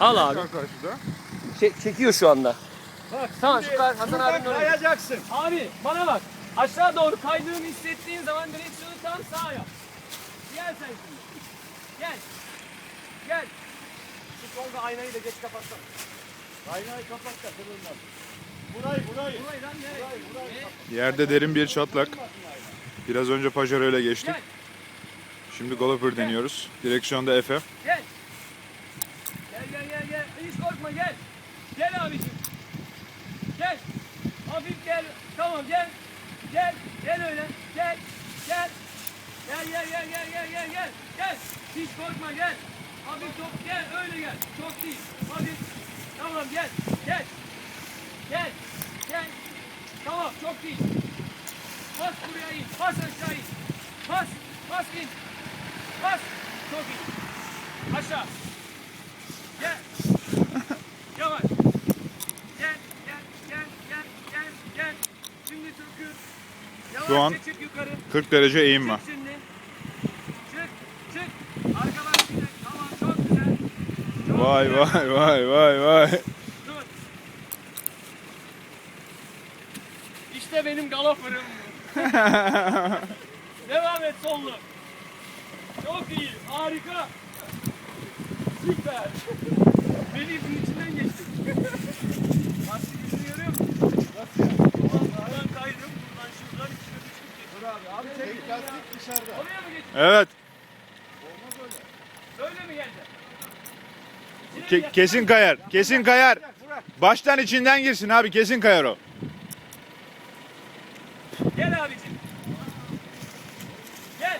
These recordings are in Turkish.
Al abi. Karşıda. Çek- çekiyor şu anda. Bak, Tamam, şimdi şu Hasan buradan abinin oraya. kayacaksın. Abi bana bak. Aşağı doğru kaydığını hissettiğin zaman direksiyonu tam sağa yap. Gel sen şimdi. Gel. Gel. Şu solda aynayı da geç kapatsana. Aynayı kapat da kırılmaz. Burayı burayı. Burayı lan nereye? Ne? Yerde derin bir çatlak. Biraz önce Pajero ile geçtik. Gel. Şimdi Galloper deniyoruz. Direksiyonda Efe. Gel. Hiç korkma gel. Gel abicim. Gel. Hafif gel. Tamam gel. Gel. Gel öyle. Gel. Gel. Gel gel gel gel gel gel gel. Gel. Hiç korkma gel. Hafif çok gel öyle gel. Çok değil. Hafif. Tamam gel. Gel. Gel. Gel. Tamam çok değil. Bas buraya in. Bas aşağı in. Bas. Bas in. Bas. Çok iyi. Aşağı. Gel. Yavaş. Gel, gel, gel, gel, gel, gel. Şimdi Türk'ü. Şu an Yavaşça çık yukarı. 40 derece eğim var. Vay vay vay vay vay. İşte benim galoperim. Devam et sollu. Çok iyi. Harika. Süper. Abi. Abi çek. Lastik dışarıda. Oraya mı geçtin? Evet. Öyle mi geldin? İçine mi Ke- geldin? kesin kayar. Kesin kayar. Baştan içinden girsin abi. Kesin kayar o. Gel abicim. Gel.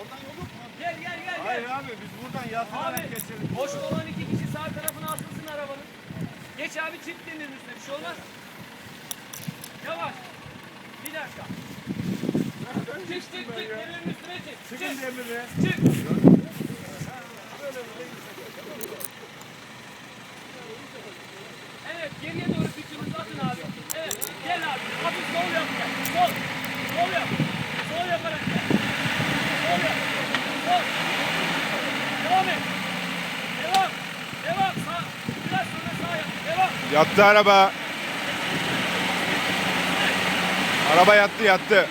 Oradan yol yok mu? Gel gel gel. gel. Hayır abi biz buradan yatırarak geçelim. boş olan iki kişi sağ tarafına atılsın arabanın. Geç abi çift demirin üstüne bir şey olmaz. Yavaş. Bir dakika. Çık çık çık demirin üstüne çık. Çıkın Çık demiri. çık. Evet geriye doğru gücünüzü atın abi. Evet gel abi. Hafif sol yap. Sol. Sol yap. Sol yaparak gel. Sol yap. Sol. Devam et. Devam. Devam. Sağ. Biraz sonra sağ yap. Devam. Yattı araba. Araba yattı yattı.